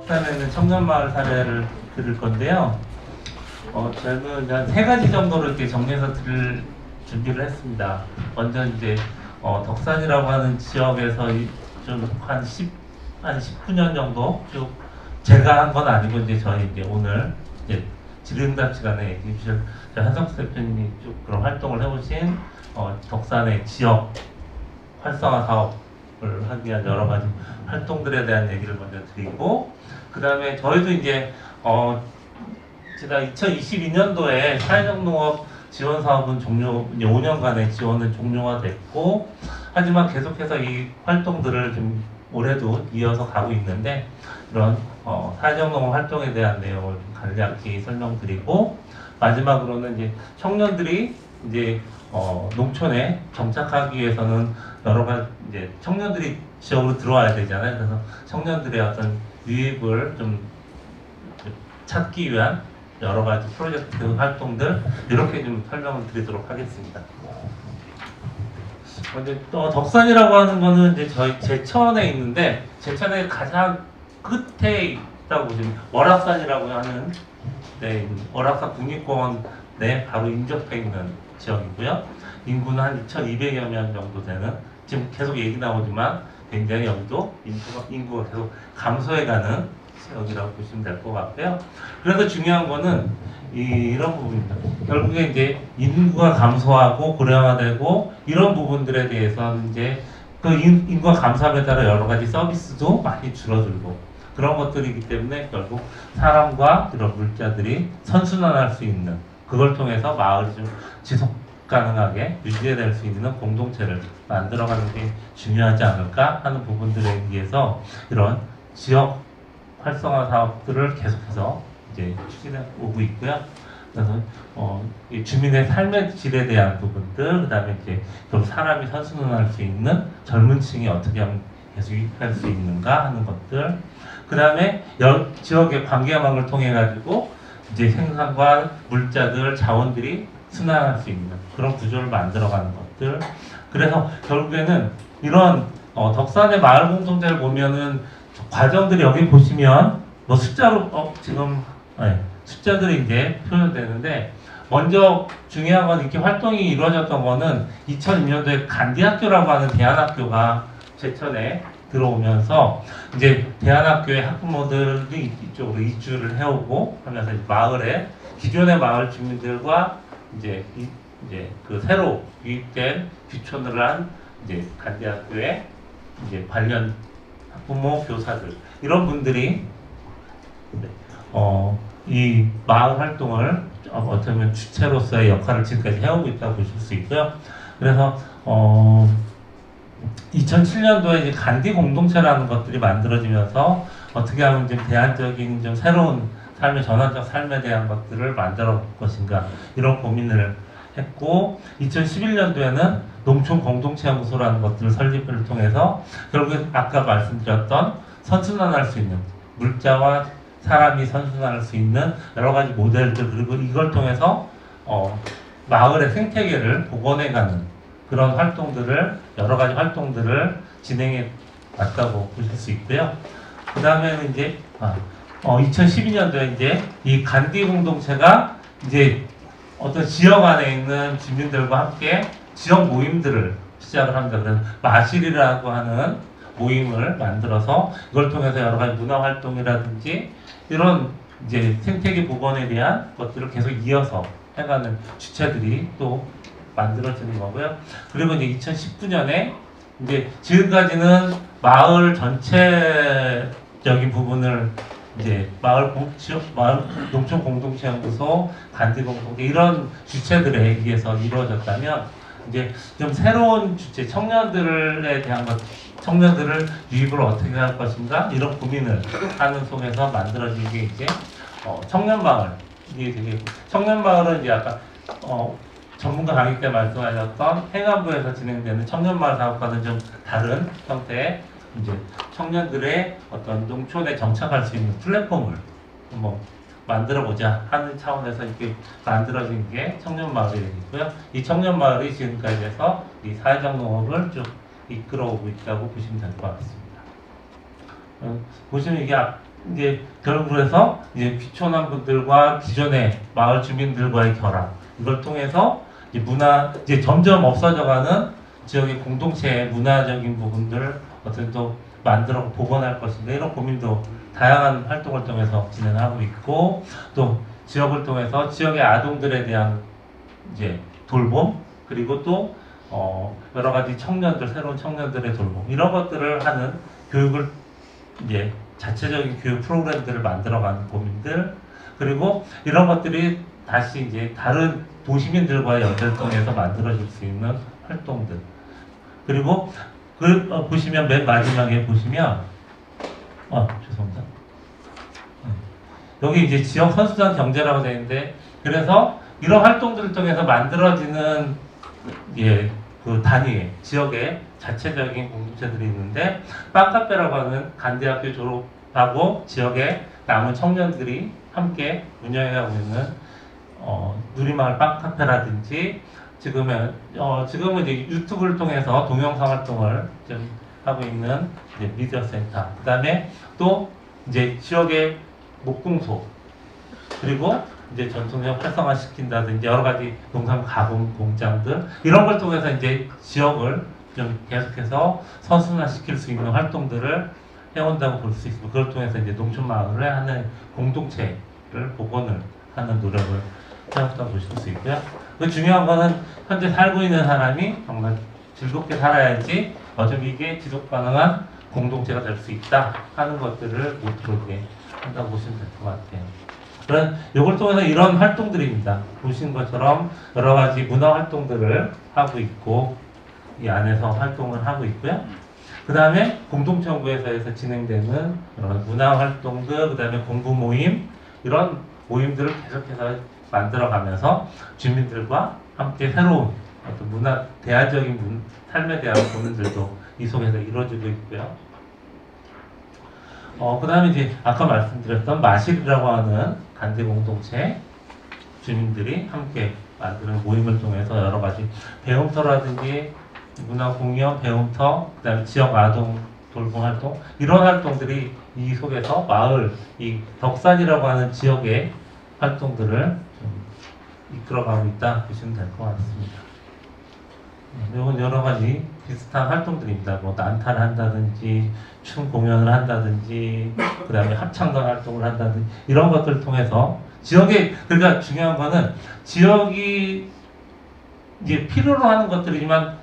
일단에는 청년마을 사례를 들을 건데요. 어, 저는 한세 가지 정도로 이렇게 정리해서 들을 준비를 했습니다. 먼저 이제 어, 덕산이라고 하는 지역에서 좀한 10, 한 19년 정도 쭉 제가 한 건 아니고 이제 저희 이제 오늘 이제 지른답 시간에 얘기해 주실 한석수 대표님이 쭉 그런 활동을 해오신 어, 덕산의 지역 활성화 사업을 하기 위한 여러 가지 활동들에 대한 얘기를 먼저 드리고 그 다음에 저희도 이제 어 지난 2022년도에 사회적 농업 지원 사업은 종료 이제 5년간의 지원은 종료가 됐고 하지만 계속해서 이 활동들을 좀 올해도 이어서 가고 있는데 이런 어, 사회적 농업 활동에 대한 내용을 좀 간략히 설명드리고 마지막으로는 이제 청년들이 이제 어, 농촌에 정착하기 위해서는 여러 가지 이제 청년들이 지역으로 들어와야 되잖아요. 그래서 청년들의 어떤 유입을 좀 찾기 위한 여러 가지 프로젝트 활동들 이렇게 좀 설명을 드리도록 하겠습니다. 먼저 또 덕산이라고 하는 거는 이제 저희 제천에 있는데 제천의 가장 끝에 있다고 보시면 월악산이라고 하는 네, 월악산 국립공원 내 바로 인접해 있는 지역이고요. 인구는 한 2,200여 명 정도 되는 지금 계속 얘기 나오지만 굉장히 여기도 인구가, 인구가 계속 감소해가는 지역이라고 보시면 될 것 같고요. 그래서 중요한 거는 이, 이런 부분입니다. 결국에 이제 인구가 감소하고 고령화되고 이런 부분들에 대해서는 이제 그 인, 인구가 감소함에 따라 여러 가지 서비스도 많이 줄어들고 그런 것들이기 때문에 결국 사람과 이런 물자들이 선순환할 수 있는 그걸 통해서 마을이 좀 지속 가능하게 유지될 수 있는 공동체를 만들어가는 게 중요하지 않을까 하는 부분들에 의해서 이런 지역 활성화 사업들을 계속해서 이제 추진해 오고 있고요. 그래서 어, 이 주민의 삶의 질에 대한 부분들, 그다음에 이제 또 사람이 선순환할 수 있는 젊은층이 어떻게 하면 계속 유입할 수 있는가 하는 것들, 그다음에 여 지역의 관계망을 통해 가지고 이제 생산과 물자들, 자원들이 순환할 수 있는 그런 구조를 만들어가는 것들. 그래서 결국에는 이런 어, 덕산의 마을 공동체를 보면은 과정들이 여기 보시면 뭐 숫자로 어, 지금 네, 숫자들이 이제 표현되는데 먼저 중요한 건 이렇게 활동이 이루어졌던 거는 2002년도에 간디학교라고 하는 대안학교가 제천에 들어오면서 이제 대안학교의 학부모들이 이쪽으로 이주를 해오고 하면서 마을에 기존의 마을 주민들과 이제 이, 이제 그 새로 유입된 귀촌을 한 이제 간디학교의 이제 관련 학부모 교사들 이런 분들이 네, 어, 이 마을 활동을 어떻게 보면 주체로서의 역할을 지금까지 해오고 있다고 보실 수 있고요. 그래서 어, 2007년도에 이제 간디 공동체라는 것들이 만들어지면서 어떻게 하면 좀 대안적인 좀 새로운 삶의 전환적 삶에 대한 것들을 만들어 볼 것인가 이런 고민을 했고 2011년도에는 농촌 공동체 연구소라는 것들을 설립을 통해서 결국에 아까 말씀드렸던 선순환할 수 있는 물자와 사람이 선순환할 수 있는 여러 가지 모델들 그리고 이걸 통해서 어, 마을의 생태계를 복원해가는 그런 활동들을 여러 가지 활동들을 진행해 왔다고 보실 수 있고요. 그 다음에는 이제 아, 어, 2012년도에 이제 이 간디 공동체가 이제 어떤 지역 안에 있는 주민들과 함께 지역 모임들을 시작을 합니다. 그래서 마실이라고 하는 모임을 만들어서 이걸 통해서 여러 가지 문화 활동이라든지 이런 이제 생태계 복원에 대한 것들을 계속 이어서 해가는 주체들이 또 만들어지는 거고요. 그리고 이제 2019년에 이제 지금까지는 마을 전체적인 부분을 이제 마을 공, 지역, 마을 농촌 공동체 연구소, 간디 공동체 이런 주체들에 의해서 이루어졌다면 이제 좀 새로운 주체 청년들에 대한 것 청년들을 유입을 어떻게 할 것인가 이런 고민을 하는 속에서 만들어진 게 이제 어, 청년 마을 이게 되게 청년 마을은 이제 아까 어, 전문가 강의 때 말씀하셨던 행안부에서 진행되는 청년 마을 사업과는 좀 다른 형태의 이제 청년들의 어떤 농촌에 정착할 수 있는 플랫폼을 한번 만들어 보자 하는 차원에서 이렇게 만들어진 게 청년 마을이 되고요. 이 청년 마을이 지금까지 해서 이 사회적 농업을 쭉 이끌어오고 있다고 보시면 될 것 같습니다. 어, 보시면 이게 앞- 이제 결국으로 해서 이제 귀촌한 분들과 기존의 마을 주민들과의 결합 이걸 통해서 이제 문화 이제 점점 없어져가는 지역의 공동체의 문화적인 부분들 어떤 또 만들어 복원할 것인가 이런 고민도 다양한 활동을 통해서 진행하고 있고 또 지역을 통해서 지역의 아동들에 대한 이제 돌봄 그리고 또 어, 여러 가지 청년들 새로운 청년들의 돌봄 이런 것들을 하는 교육을 이제 자체적인 교육 프로그램들을 만들어가는 고민들 그리고 이런 것들이 다시 이제 다른 도시민들과의 연대를 통해서 만들어질 수 있는 활동들 그리고 그 어, 보시면 맨 마지막에 보시면 어 죄송합니다 음. 여기 이제 지역 선수단 경제라고 되어 있는데 그래서 이런 활동들을 통해서 만들어지는 예, 그 단위 지역의 자체적인 공동체들이 있는데 빵카페라고 하는 간대학교 졸업하고 지역의 남은 청년들이 함께 운영해가고 있는 어, 누리마을 빵카페라든지 지금은 어, 지금은 이제 유튜브를 통해서 동영상 활동을 좀 하고 있는 미디어 센터 그다음에 또 이제 지역의 목공소 그리고 이제 전통적 활성화 시킨다든지 여러 가지 농산 가공 공장들 이런 걸 통해서 이제 지역을 좀 계속해서 선순화 시킬 수 있는 활동들을 해온다고 볼 수 있습니다. 그걸 통해서 이제 농촌 마을을 하는 공동체를 복원을 하는 노력을 해왔다고 보실 수 있고요. 그 중요한 거는 현재 살고 있는 사람이 정말 즐겁게 살아야지 어차피 이게 지속 가능한 공동체가 될 수 있다 하는 것들을 모토로 한다고 보시면 될 것 같아요. 그런 이걸 통해서 이런 활동들입니다. 보신 것처럼 여러 가지 문화 활동들을 하고 있고 이 안에서 활동을 하고 있고요. 그 다음에 공동정부에서 진행되는 이런 문화 활동들, 그 다음에 공부 모임 이런 모임들을 계속해서 만들어가면서 주민들과 함께 새로운 어떤 문화 대화적인 문, 삶에 대한 고민들도 이 속에서 이루어지고 있고요. 어, 그 다음에 이제 아까 말씀드렸던 마실이라고 하는 간대 공동체 주민들이 함께 만드는 모임을 통해서 여러 가지 배움터라든지 문화 공연, 배움터, 그 다음에 지역 아동 돌봄 활동 이런 활동들이 이 속에서 마을 이 덕산이라고 하는 지역의 활동들을 좀 이끌어가고 있다 보시면 될 것 같습니다. 네, 이건 여러 가지 비슷한 활동들입니다. 뭐 난타를 한다든지 춤 공연을 한다든지 그 다음에 합창단 활동을 한다든지 이런 것들을 통해서 지역에 그러니까 중요한 거는 지역이 이제 필요로 하는 것들이지만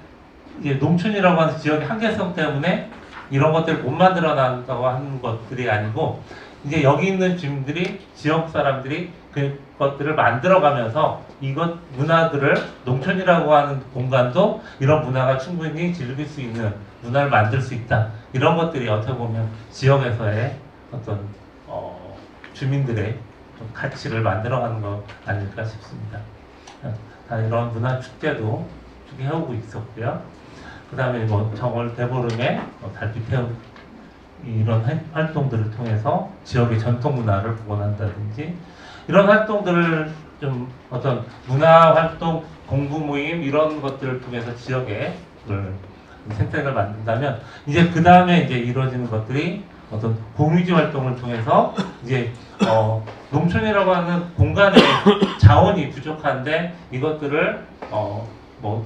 이제 농촌이라고 하는 지역의 한계성 때문에 이런 것들을 못 만들어 낸다고 하는 것들이 아니고 이제 여기 있는 주민들이 지역 사람들이 그 것들을 만들어가면서 이것 문화들을 농촌이라고 하는 공간도 이런 문화가 충분히 즐길 수 있는 문화를 만들 수 있다 이런 것들이 어떻게 보면 지역에서의 어떤 어, 주민들의 좀 가치를 만들어가는 것 아닐까 싶습니다. 다 이런 문화 축제도 쭉 해오고 있었고요. 그 다음에 뭐 정월 대보름에 뭐 달빛 태우 이런 활- 활동들을 통해서 지역의 전통 문화를 복원한다든지 이런 활동들을 좀 어떤 문화 활동 공부 모임 이런 것들을 통해서 지역에 생태를 만든다면 이제 그 다음에 이제 이루어지는 것들이 어떤 공유지 활동을 통해서 이제 어, 농촌이라고 하는 공간에 자원이 부족한데 이것들을 어뭐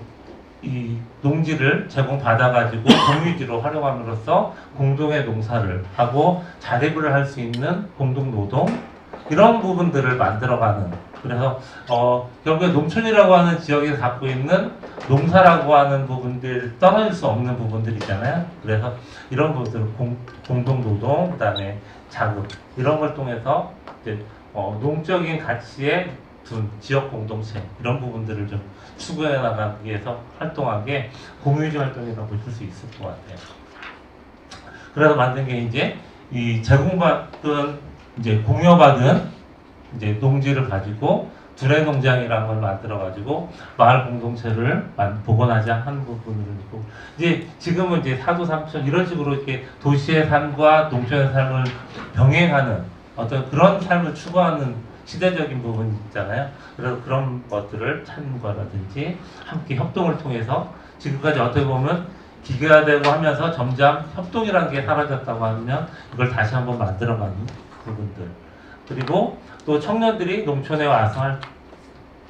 이 농지를 제공받아가지고 공유지로 활용함으로써 공동의 농사를 하고 자립을 할 수 있는 공동 노동 이런 부분들을 만들어가는 그래서 어 결국에 농촌이라고 하는 지역에서 갖고 있는 농사라고 하는 부분들 떨어질 수 없는 부분들이잖아요. 그래서 이런 부분들을 공, 공동 노동 그다음에 자급 이런 걸 통해서 이제 어, 농적인 가치에 둔 지역 공동체 이런 부분들을 좀 추구해 나가기 위해서 활동한 게 공유지 활동이라고 볼수 있을 것 같아요. 그래서 만든 게 이제 이 제공받은 이제 공여받은 이제 농지를 가지고 두레 농장이라는 걸 만들어 가지고 마을 공동체를 만- 복원하자 하는 부분을 있고 이제 지금은 이제 사도 삼촌 이런 식으로 이렇게 도시의 삶과 농촌의 삶을 병행하는 어떤 그런 삶을 추구하는 시대적인 부분이 있잖아요. 그래서 그런 것들을 찾는 거라든지 함께 협동을 통해서 지금까지 어떻게 보면 기계화되고 하면서 점점 협동이라는 게 사라졌다고 하면 이걸 다시 한번 만들어가는 부분들 그리고 또 청년들이 농촌에 와서 할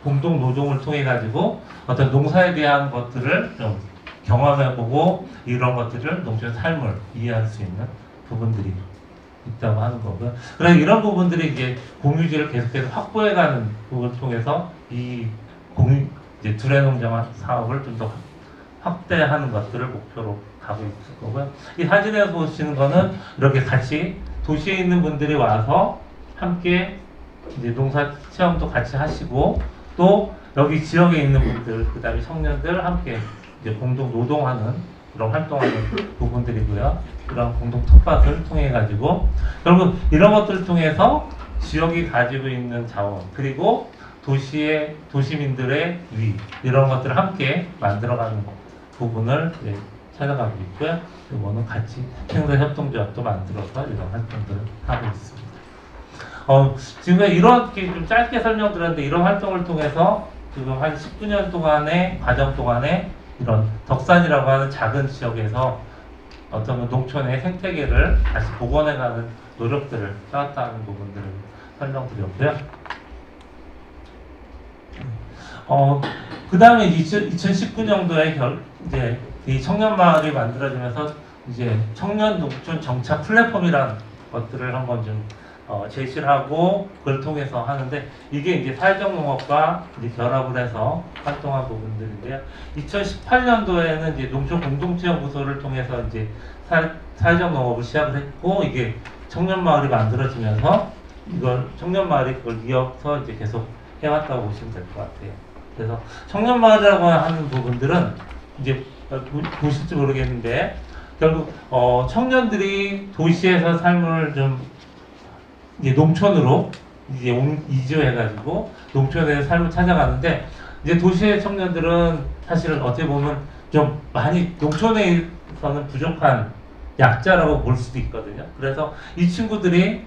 공동 노동을 통해 가지고 어떤 농사에 대한 것들을 좀 경험해보고 이런 것들을 농촌 삶을 이해할 수 있는 부분들이 있다고 하는 거고요. 그래서 이런 부분들이 이제 공유지를 계속해서 확보해가는 부분을 통해서 이 공유 이제 두레 농장 사업을 좀 더 확대하는 것들을 목표로 가고 있을 거고요. 이 사진에서 보시는 거는 이렇게 같이 도시에 있는 분들이 와서 함께 이제 농사 체험도 같이 하시고 또 여기 지역에 있는 분들 그다음에 청년들 함께 이제 공동 노동하는 그런 활동하는 부분들이고요. 그런 공동 텃밭을 통해 가지고 결국 이런 것들을 통해서 지역이 가지고 있는 자원 그리고 도시의 도시민들의 위 이런 것들을 함께 만들어가는 부분을 찾아가고 있고요. 이거는 같이 행사 협동조합도 만들어서 이런 활동들을 하고 있습니다. 어, 지금 이렇게 좀 짧게 설명드렸는데 이런 활동을 통해서 지금 한 19년 동안의 과정 동안에 이런 덕산이라고 하는 작은 지역에서 어떤 농촌의 생태계를 다시 복원해가는 노력들을 쌓았다는 부분들을 설명드렸고요. 어, 그 다음에 2019년도에 결, 이제 이 청년 마을이 만들어지면서 이제 청년 농촌 정착 플랫폼이라는 것들을 한번 좀 어, 제시를 하고 그걸 통해서 하는데 이게 이제 사회적 농업과 이제 결합을 해서 활동한 부분들인데요. 2018년도에는 이제 농촌 공동체 연구소를 통해서 이제 사, 사회적 농업을 시작을 했고 이게 청년 마을이 만들어지면서 이걸 청년 마을이 그걸 이어서 이제 계속 해왔다고 보시면 될 것 같아요. 그래서 청년 마을이라고 하는 부분들은 이제 보- 보실지 모르겠는데 결국 어, 청년들이 도시에서 삶을 좀 이제 농촌으로 이제 옮- 이주해가지고 농촌에서 삶을 찾아가는데 이제 도시의 청년들은 사실은 어떻게 보면 좀 많이 농촌에서는 부족한 약자라고 볼 수도 있거든요. 그래서 이 친구들이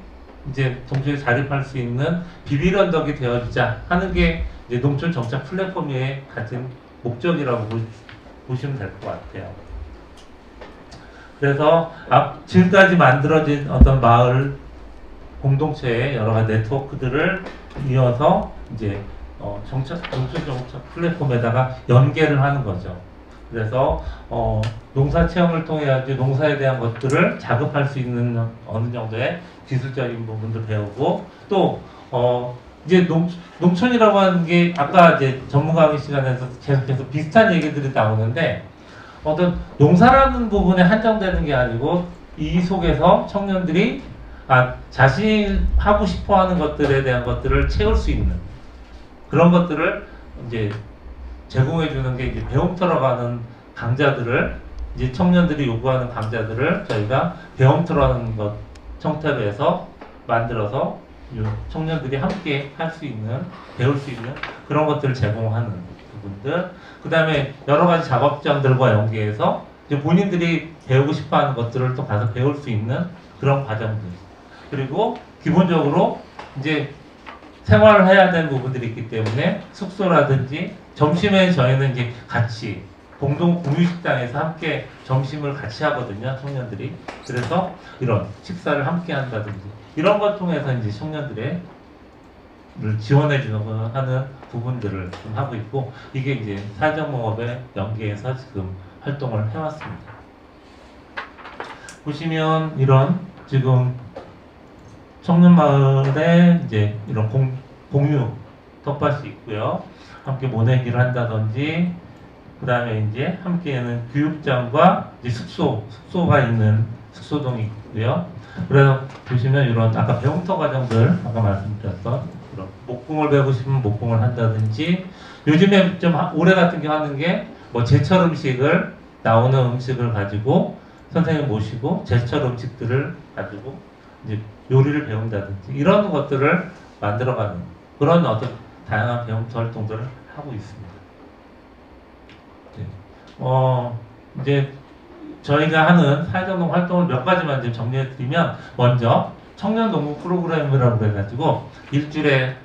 이제 동시에 자립할 수 있는 비빌 언덕이 되어주자 하는 게 이제 농촌 정착 플랫폼의 가진 목적이라고 보, 보시면 될 것 같아요. 그래서 앞 지금까지 만들어진 어떤 마을 공동체의 여러 가지 네트워크들을 이어서 이제 어, 정착 농촌 정착 플랫폼에다가 연계를 하는 거죠. 그래서 어, 농사 체험을 통해 이제 농사에 대한 것들을 자급할 수 있는 어느 정도의 기술적인 부분도 배우고 또 어, 이제 농, 농촌이라고 하는 게 아까 이제 전문 강의 시간에서 계속해서 비슷한 얘기들이 나오는데 어떤 농사라는 부분에 한정되는 게 아니고 이 속에서 청년들이 아, 자신 하고 싶어 하는 것들에 대한 것들을 채울 수 있는 그런 것들을 이제 제공해 주는 게 이제 배움터러 가는 강좌들을 이제 청년들이 요구하는 강좌들을 저희가 배움터러는 것 형태로 해서 만들어서 요 청년들이 함께 할 수 있는 배울 수 있는 그런 것들을 제공하는 부분들. 그 다음에 여러 가지 작업장들과 연계해서 본인들이 배우고 싶어하는 것들을 또 가서 배울 수 있는 그런 과정들. 그리고 기본적으로 이제 생활을 해야 되는 부분들이 있기 때문에 숙소라든지 점심에 저희는 이제 같이 공동 공유 식당에서 함께 점심을 같이 하거든요 청년들이. 그래서 이런 식사를 함께 한다든지 이런 것 통해서 이제 청년들의 를 지원해 주는 거 하는 부분들을 좀 하고 있고 이게 이제 사회적 농업에 연계해서 지금 활동을 해왔습니다. 보시면 이런 지금 청년 마을에 이제 이런 공, 공유 텃밭이 있고요. 함께 모내기를 한다든지 그 다음에 이제 함께하는 교육장과 이제 숙소 숙소가 있는 숙소동이 있고요. 그래서 보시면 이런 아까 배움터 과정들 아까 말씀드렸던 그런 목공을 배우고 싶으면 목공을 한다든지 요즘에 좀 하- 올해 같은 경우 하는 게 뭐 제철 음식을 나오는 음식을 가지고 선생님 모시고 제철 음식들을 가지고 이제 요리를 배운다든지 이런 것들을 만들어가는 그런 어떤 다양한 배움터 활동들을 하고 있습니다. 네. 어 이제 저희가 하는 사회적농 활동을 몇 가지만 좀 정리해 드리면 먼저 청년 농구 프로그램이라고 해가지고 일주일에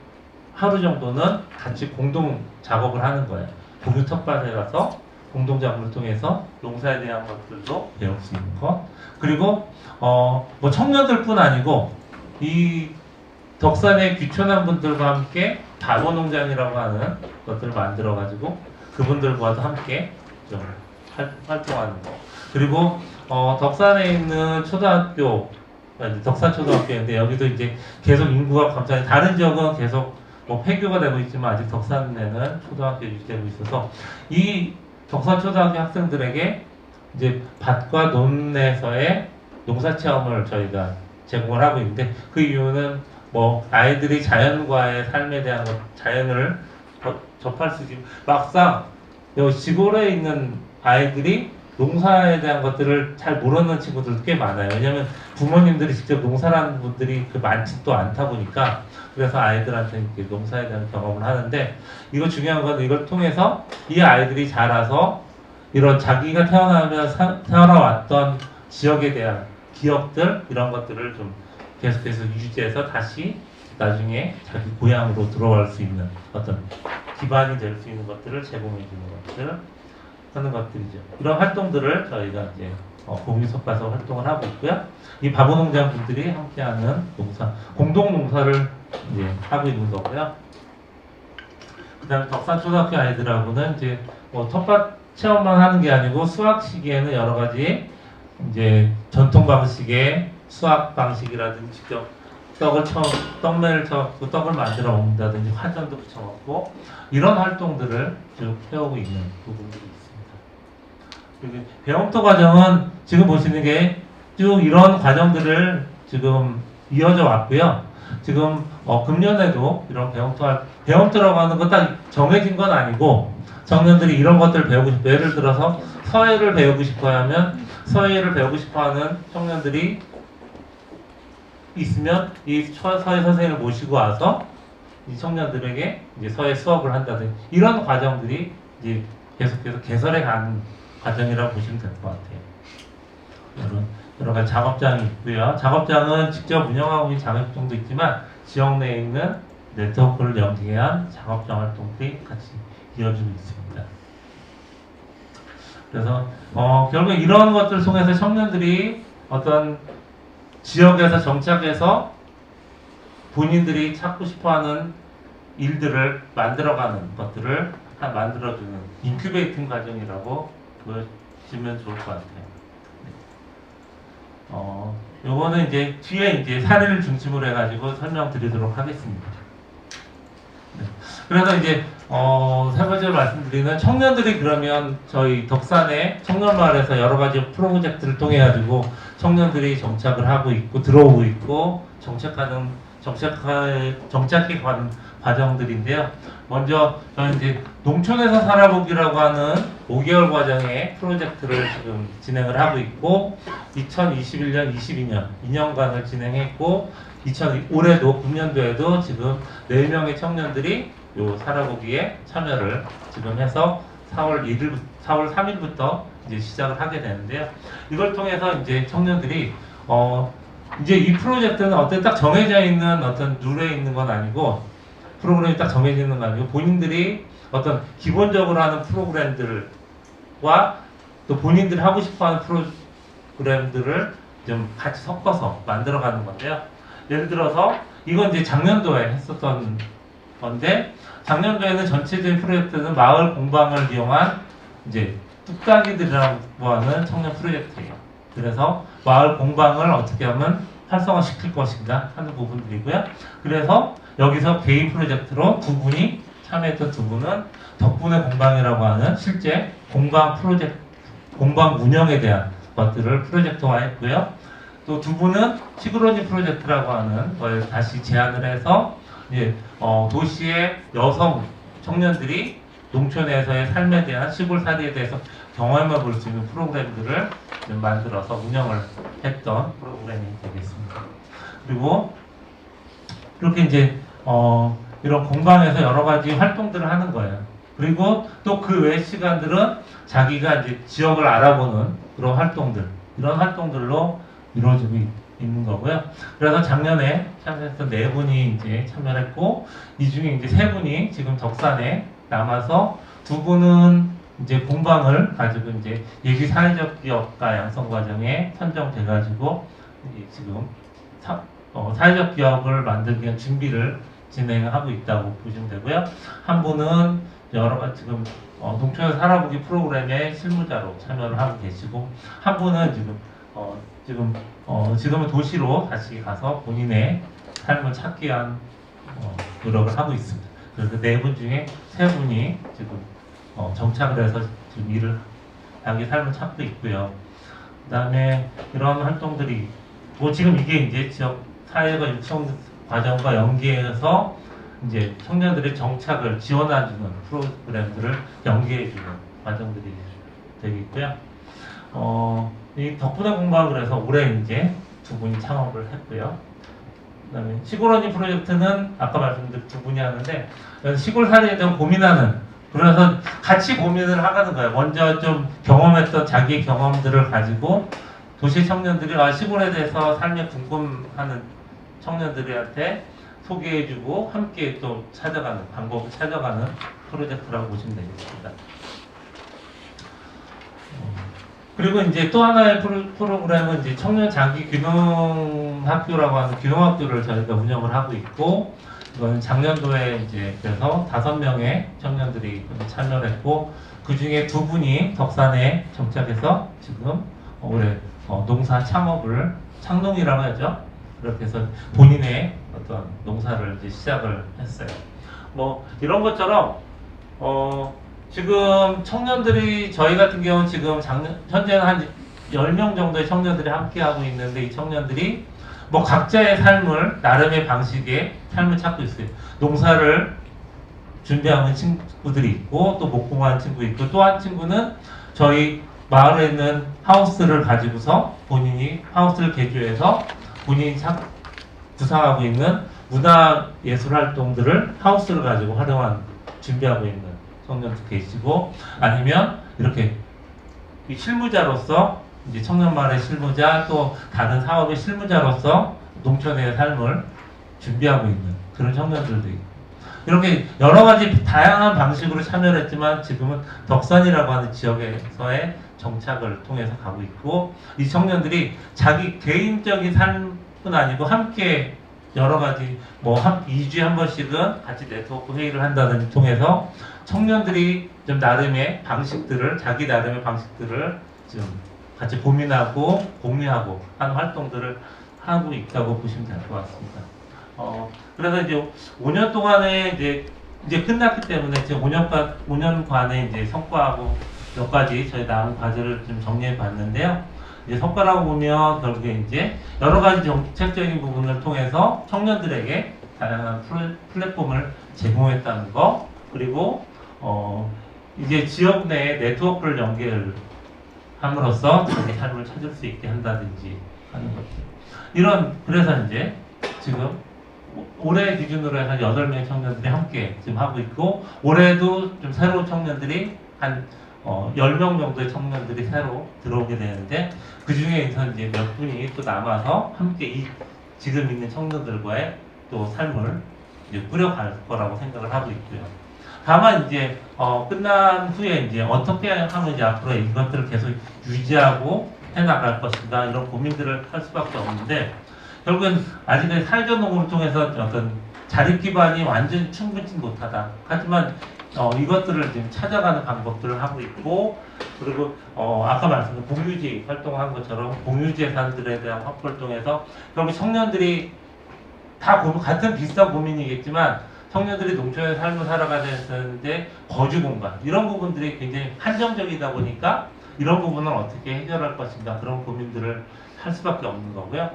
하루 정도는 같이 공동 작업을 하는 거예요. 공유 텃밭에 가서 공동 작업을 통해서 농사에 대한 것들도 배울 수 있는 것. 그리고 어 뭐 청년들뿐 아니고 이 덕산의 귀촌한 분들과 함께 다모농장이라고 하는 것들을 만들어 가지고 그분들과도 함께 좀 활, 활동하는 거. 그리고 어, 덕산에 있는 초등학교, 덕산 초등학교인데 여기도 이제 계속 인구가 감산이 다른 지역은 계속 뭐 폐교가 되고 있지만 아직 덕산에는 초등학교 유지되고 있어서 이 덕산 초등학교 학생들에게 이제 밭과 논에서의 농사 체험을 저희가 제공을 하고 있는데 그 이유는 뭐 아이들이 자연과의 삶에 대한 것, 자연을 접- 접할 수 있지 막상 여기 시골에 있는 아이들이 농사에 대한 것들을 잘 모르는 친구들도 꽤 많아요. 왜냐면 부모님들이 직접 농사라는 분들이 그 많지도 않다 보니까 그래서 아이들한테 이렇게 농사에 대한 경험을 하는데 이거 중요한 건 이걸 통해서 이 아이들이 자라서 이런 자기가 태어나면 사- 살아왔던 지역에 대한 기억들 이런 것들을 좀 계속해서 유지해서 다시 나중에 자기 고향으로 들어갈 수 있는 어떤 기반이 될 수 있는 것들을 제공해 주는 것들 하는 것들이죠. 이런 활동들을 저희가 이제 어, 공유 섞어서 활동을 하고 있고요. 이 바보농장 분들이 함께하는 농사, 공동 농사를 이제 하고 있는 거고요. 그 다음에 덕산초등학교 아이들하고는 이제 뭐 텃밭 체험만 하는 게 아니고 수학 시기에는 여러 가지 이제 전통 방식의 수학 방식이라든지 직접 떡을 쳐 떡매를 쳐갖고 떡을 만들어 먹는다든지 화전도 붙여먹고 이런 활동들을 쭉 해오고 있는 부분들이 있습니다. 배움터 과정은 지금 보시는 게 쭉 이런 과정들을 지금 이어져 왔고요. 지금 어, 금년에도 이런 배움터 할- 배움터라고 하는 건 딱 정해진 건 아니고 청년들이 이런 것들을 배우고 싶어 예를 들어서 서예를 배우고 싶어 하면 서예를 배우고 싶어 하는 청년들이 있으면 이 서- 서예 선생님을 모시고 와서 이 청년들에게 이제 서예 수업을 한다든지 이런 과정들이 이제 계속해서 개설해 가는 과정이라고 보시면 될 것 같아요. 여러, 여러 가지 작업장이 있고요. 작업장은 직접 운영하고 있는 작업장도 있지만 지역 내에 있는 네트워크를 연계한 작업장 활동들이 같이 이어지고 있습니다. 그래서 어, 결국 이런 것들을 통해서 청년들이 어떤 지역에서 정착해서 본인들이 찾고 싶어하는 일들을 만들어가는 것들을 다 만들어주는 인큐베이팅 과정이라고 보시면 좋을 것 같아요. 네. 어, 요거는 이제 뒤에 이제 사례를 중심으로 해가지고 설명드리도록 하겠습니다. 네. 그래서 이제 어, 세 번째로 말씀드리는 청년들이 그러면 저희 덕산의 청년마을에서 여러 가지 프로젝트를 통해 가지고 청년들이 정착을 하고 있고 들어오고 있고 정착하는 정착할 정착해 가는 과정들인데요. 먼저 저는 이제 농촌에서 살아보기라고 하는 5개월 과정의 프로젝트를 지금 진행을 하고 있고 2021년, 22년 2년간을 진행했고 2000 올해도 금년도에도 지금 4명의 청년들이 요 살아보기에 참여를 지금 해서 4월 1일 4월 3일부터 이제 시작을 하게 되는데요. 이걸 통해서 이제 청년들이 어 이제 이 프로젝트는 어떤 딱 정해져 있는 어떤 룰에 있는 건 아니고 프로그램이 딱 정해져 있는 건 아니고 본인들이 어떤 기본적으로 하는 프로그램들과 또 본인들이 하고 싶어하는 프로그램들을 좀 같이 섞어서 만들어가는 건데요. 예를 들어서 이건 이제 작년도에 했었던 건데 작년도에는 전체적인 프로젝트는 마을 공방을 이용한 이제 뚝딱이들이라고 하는 청년 프로젝트예요. 그래서 마을 공방을 어떻게 하면 활성화시킬 것인가 하는 부분들이고요. 그래서 여기서 개인 프로젝트로 두 분이 참여했던 두 분은 덕분에 공방이라고 하는 실제 공방 프로젝트, 공방 운영에 대한 것들을 프로젝트화 했고요. 또 두 분은 시그로니 프로젝트라고 하는 걸 다시 제안을 해서 이제 어, 도시의 여성 청년들이 농촌에서의 삶에 대한 시골살이에 대해서 경험해 볼 수 있는 프로그램들을 만들어서 운영을 했던 프로그램이 되겠습니다. 그리고 이렇게 이제 어, 이런 공방에서 여러 가지 활동들을 하는 거예요. 그리고 또 그 외 시간들은 자기가 이제 지역을 알아보는 그런 활동들, 이런 활동들로 이루어지고 있, 있는 거고요. 그래서 작년에 참여했던 네 분이 이제 참여했고, 이 중에 이제 세 분이 지금 덕산에 남아서 두 분은 이제 공방을 가지고 이제 예비 사회적 기업가 양성 과정에 선정돼가지고 지금 사, 어, 사회적 기업을 만들기 위한 준비를 진행하고 있다고 보시면 되고요. 한 분은 여러 가지 지금 어, 농촌에서 살아보기 프로그램에 실무자로 참여를 하고 계시고 한 분은 지금 어, 지금 어, 지금은 도시로 다시 가서 본인의 삶을 찾기 위한 어, 노력을 하고 있습니다. 그래서 네 분 중에 세 분이 지금 어, 정착을 해서 지금 일을 자기 삶을 찾고 있고요. 그다음에 이런 활동들이 뭐 지금 이게 이제 지역 사회가 육성 과정과 연계해서 이제 청년들의 정착을 지원해주는 프로그램들을 연계해주는 과정들이 되겠고요. 어, 이 덕분에 공부하고 해서 올해 이제 두 분이 창업을 했고요. 그다음에 시골 언니 프로젝트는 아까 말씀드린 두 분이 하는데 시골 살이에 대한 고민하는 그래서 같이 고민을 하는 거예요. 먼저 좀 경험했던 자기 경험들을 가지고 도시 청년들이 아, 시골에 대해서 삶에 궁금하는 청년들한테 소개해주고 함께 또 찾아가는 방법을 찾아가는 프로젝트라고 보시면 되겠습니다. 어, 그리고 이제 또 하나의 프로, 프로 그램은 이제 청년 장기 균형 학교라고 하는 균형 학교를 저희가 운영을 하고 있고 이건 작년도에 이제 그래서 다섯 명의 청년들이 참여를 했고 그 중에 두 분이 덕산에 정착해서 지금 올해 어, 농사 창업을 창농이라고 하죠. 그렇게 해서 본인의 어떤 농사를 이제 시작을 했어요. 뭐 이런 것처럼 어 지금 청년들이 저희 같은 경우는 지금 작년 현재는 한 10명 정도의 청년들이 함께 하고 있는데 이 청년들이 뭐 각자의 삶을 나름의 방식의 삶을 찾고 있어요. 농사를 준비하는 친구들이 있고 또 목공하는 친구 있고 또 한 친구는 저희 마을에 있는 하우스를 가지고서 본인이 하우스를 개조해서 본인이 참 구상하고 있는 문화 예술 활동들을 하우스를 가지고 활용한 준비하고 있는 청년도 계시고 아니면 이렇게 이 실무자로서 이제 청년마을의 실무자 또 다른 사업의 실무자로서 농촌의 삶을 준비하고 있는 그런 청년들도 있고. 이렇게 여러 가지 다양한 방식으로 참여를 했지만 지금은 덕산이라고 하는 지역에서의 정착을 통해서 가고 있고 이 청년들이 자기 개인적인 삶은 아니고 함께 여러 가지 뭐 한 2주에 한 번씩은 같이 네트워크 회의를 한다든지 통해서 청년들이 좀 나름의 방식들을 자기 나름의 방식들을 좀 같이 고민하고 공유하고 하는 활동들을 하고 있다고 보시면 될 것 같습니다. 어, 그래서 이제 5년 동안에 이제 이제 끝났기 때문에 지금 5년간 5년간의 이제 성과하고 몇 가지 저희 남은 과제를 좀 정리해 봤는데요. 이제 성과라고 보면 결국에 이제 여러 가지 정책적인 부분을 통해서 청년들에게 다양한 플- 플랫폼을 제공했다는 거 그리고 어 이제 지역 내 네트워크를 연결함으로써 자기 삶을 찾을 수 있게 한다든지 하는 것들 이런 그래서 이제 지금 올해 기준으로 해서 8명의 청년들이 함께 지금 하고 있고 올해도 좀 새로운 청년들이 한 어, 10명 정도의 청년들이 새로 들어오게 되는데 그 중에서 이제 몇 분이 또 남아서 함께 이 지금 있는 청년들과의 또 삶을 이제 꾸려갈 거라고 생각을 하고 있고요. 다만 이제 어, 끝난 후에 이제 어떻게 하면 이제 앞으로 이것들을 계속 유지하고 해나갈 것인가 이런 고민들을 할 수밖에 없는데 결국엔 아직은 사회적 농업을 통해서 어떤 자립 기반이 완전히 충분치 못하다. 하지만 어, 이것들을 지금 찾아가는 방법들을 하고 있고 그리고 어, 아까 말씀드린 공유지 활동한 것처럼 공유지 예산들에 대한 확보를 통해서 결국 청년들이 다 고민, 같은 비슷한 고민이겠지만 청년들이 농촌의 삶을 살아가야 되는데 거주 공간 이런 부분들이 굉장히 한정적이다 보니까 이런 부분을 어떻게 해결할 것인가 그런 고민들을 할 수밖에 없는 거고요.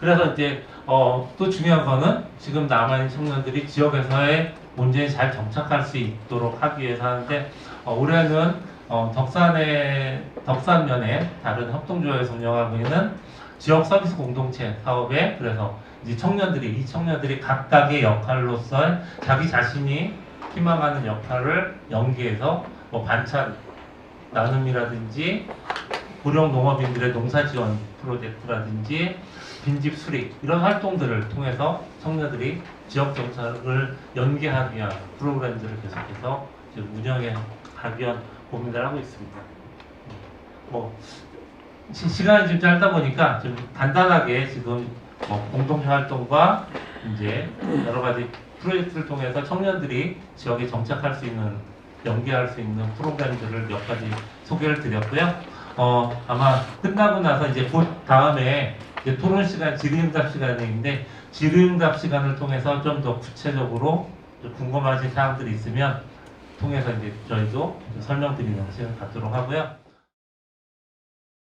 그래서 이제 어, 또 중요한 거는 지금 남아있는 청년들이 지역에서의 문제에 잘 정착할 수 있도록 하기 위해서 하는데 어, 올해는 어, 덕산의 덕산면에 다른 협동조합에서 운영하고 있는 지역 서비스 공동체 사업에 그래서 이제 청년들이 이 청년들이 각각의 역할로서 자기 자신이 희망하는 역할을 연계해서 뭐 반찬 나눔이라든지 고령 농업인들의 농사 지원 프로젝트라든지 빈집 수리 이런 활동들을 통해서 청년들이 지역 정착을 연계하기 위한 프로그램들을 계속해서 운영에 가기 위한 고민을 하고 있습니다. 뭐 시, 시간이 좀 짧다 보니까 좀 간단하게 지금 뭐 공동체 활동과 이제 여러 가지 프로젝트를 통해서 청년들이 지역에 정착할 수 있는 연계할 수 있는 프로그램들을 몇 가지 소개를 드렸고요. 어 아마 끝나고 나서 이제 곧 다음에 이제 토론 시간 질의응답 시간인데 질의응답 시간을 통해서 좀 더 구체적으로 좀 궁금하신 사항들이 있으면 통해서 이제 저희도 설명드리는 시간 갖도록 하고요.